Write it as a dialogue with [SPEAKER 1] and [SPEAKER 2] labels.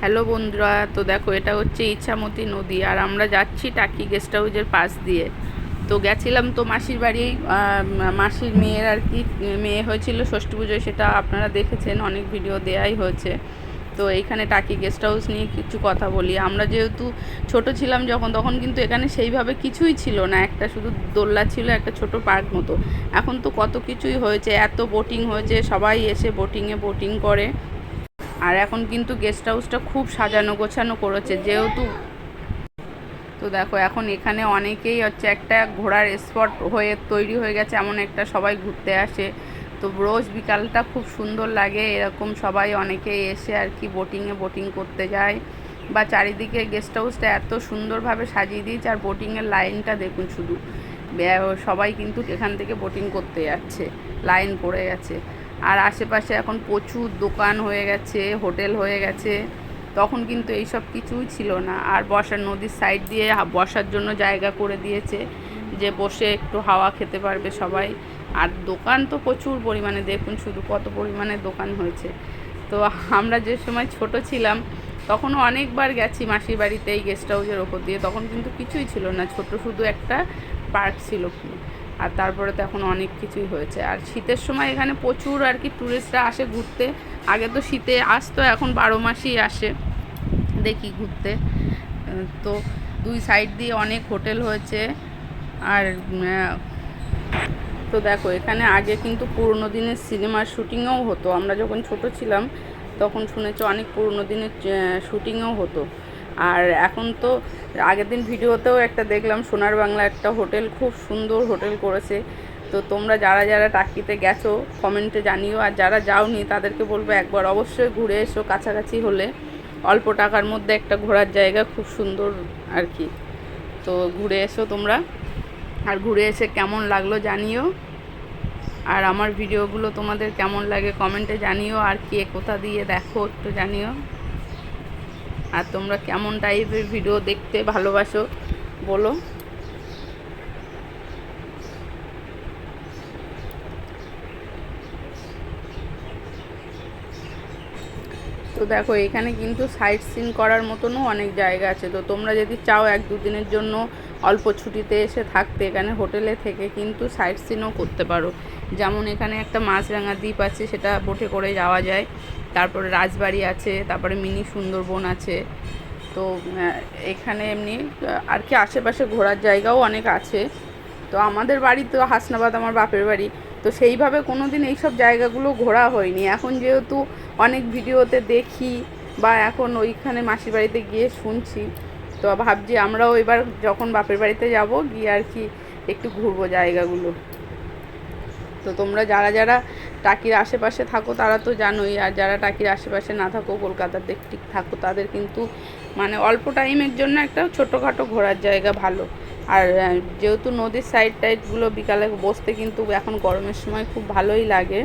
[SPEAKER 1] Hello বন্ধুরা, তো দেখো এটা হচ্ছে ইচ্ছামতি নদী আর আমরা যাচ্ছি টাকি গেস্ট হাউসের পাশ দিয়ে। তো গেছিলাম তো মাসির বাড়ি মাসির মেয়ের আর কি, মেয়ে হয়েছিল ষষ্ঠী পুজোয়, সেটা আপনারা দেখেছেন, অনেক ভিডিও দেয়াই হয়েছে। তো এইখানে টাকি গেস্ট হাউস নিয়ে কিছু কথা বলি। আমরা যেহেতু ছোট ছিলাম যখন, তখন কিন্তু এখানে সেইভাবে কিছুই ছিল না। একটা শুধু দোল্লা ছিল, একটা ছোট পার্ক মতো। এখন তো কত কিছুই হয়েছে, এত বোটিং হয়েছে, সবাই এসে বোটিংয়ে বোটিং করে। আর এখন কিন্তু গেস্ট হাউসটা খুব সাজানো গোছানো করেছে, যেহেতু। তো দেখো, এখন এখানে অনেকেই হচ্ছে একটা ঘোরার স্পট হয়ে তৈরি হয়ে গেছে, এমন একটা সবাই ঘুরতে আসে। তো রোজ বিকালটা খুব সুন্দর লাগে, এরকম সবাই অনেকেই এসে আর কি বোটিংয়ে বোটিং করতে যায়। বা চারিদিকে গেস্ট হাউসটা এত সুন্দরভাবে সাজিয়ে দিয়েছে, আর বোটিংয়ের লাইনটা দেখুন শুধু। সবাই কিন্তু এখান থেকে বোটিং করতে যাচ্ছে লাইন পড়ে গেছে। আর আশেপাশে এখন প্রচুর দোকান হয়ে গেছে, হোটেল হয়ে গেছে। তখন কিন্তু এইসব কিছুই ছিল না। আর বসার নদীর সাইড দিয়ে বসার জন্য জায়গা করে দিয়েছে যে বসে একটু হাওয়া খেতে পারবে সবাই। আর দোকান তো প্রচুর পরিমাণে, দেখুন শুধু কত পরিমাণে দোকান হয়েছে। তো আমরা যে সময় ছোট ছিলাম তখনও অনেকবার গেছি মাসির বাড়িতে এই গেস্ট হাউসের ওপর দিয়ে। তখন কিন্তু কিছুই ছিল না, ছোট শুধু একটা পার্ক ছিল। আর তারপরে তো এখন অনেক কিছুই হয়েছে। আর শীতের সময় এখানে প্রচুর আর কি ট্যুরিস্টরা আসে ঘুরতে। আগে তো শীতে আসতো, এখন বারো মাসই আসে দেখি ঘুরতে। তো দুই সাইড দিয়ে অনেক হোটেল হয়েছে। আর তো দেখো, এখানে আগে কিন্তু পুরনো দিনের সিনেমার শুটিংও হতো। আমরা যখন ছোট ছিলাম, তখন শুনেছি অনেক পুরনো দিনের শুটিংও হতো। আর এখন তো আগের দিন ভিডিওতেও একটা দেখলাম, সোনার বাংলা একটা হোটেল, খুব সুন্দর হোটেল করেছে। তো তোমরা যারা যারা টাকিতে গেছো কমেন্টে জানিও। আর যারা যাওনি, তাদেরকে বলব একবার অবশ্যই ঘুরে এসো কাছাকাছি হলে। অল্প টাকার মধ্যে একটা ঘোরার জায়গা, খুব সুন্দর আর কি। তো ঘুরে এসো তোমরা। আর ঘুরে এসে কেমন লাগল জানিও। আর আমার ভিডিওগুলো তোমাদের কেমন লাগে কমেন্টে জানিও। আর কে কোথা দিয়ে দেখো একটু জানিও। আর তোমরা কেমন টাইপের ভিডিও দেখতে ভালোবাসো, বলো। তো দেখো, এখানে কিন্তু সাইট সিন করার মতনও অনেক জায়গা আছে। তো তোমরা যদি চাও এক দুদিনের জন্য অল্প ছুটিতে এসে থাকতে এখানে হোটেলে থেকে কিন্তু সাইট সিনও করতে পারো। যেমন এখানে একটা মাছরাঙা দ্বীপ আছে, সেটা বোটে করে যাওয়া যায়। তারপরে রাজবাড়ি আছে, তারপরে মিনি সুন্দরবন আছে। তো এখানে এমনি আর কি আশেপাশে ঘোরার জায়গাও অনেক আছে। তো আমাদের বাড়ি তো হাসনাবাদ, আমার বাপের বাড়ি। তো সেইভাবে কোনো দিন এইসব জায়গাগুলো ঘোরা হয়নি। এখন যেহেতু অনেক ভিডিওতে দেখি বা এখন ওইখানে মাসির বাড়িতে গিয়ে শুনছি তো ভাবছি আমরাও এবার যখন বাপের বাড়িতে যাব, গিয়ে আর কি একটু ঘুরবো জায়গাগুলো। তো তোমরা যারা যারা টাকির আশেপাশে থাকো, তারা তো জানোই, আর যারা টাকির আশেপাশে না থাকো কলকাতাতে ঠিক থাকো, তাদের কিন্তু মানে অল্প টাইমের জন্য একটা ছোটোখাটো ঘোরার জায়গা ভালো। আর যেহেতু নদীর সাইড টাইডগুলো বিকালে বসতে কিন্তু এখন গরমের সময় খুব ভালোই লাগে।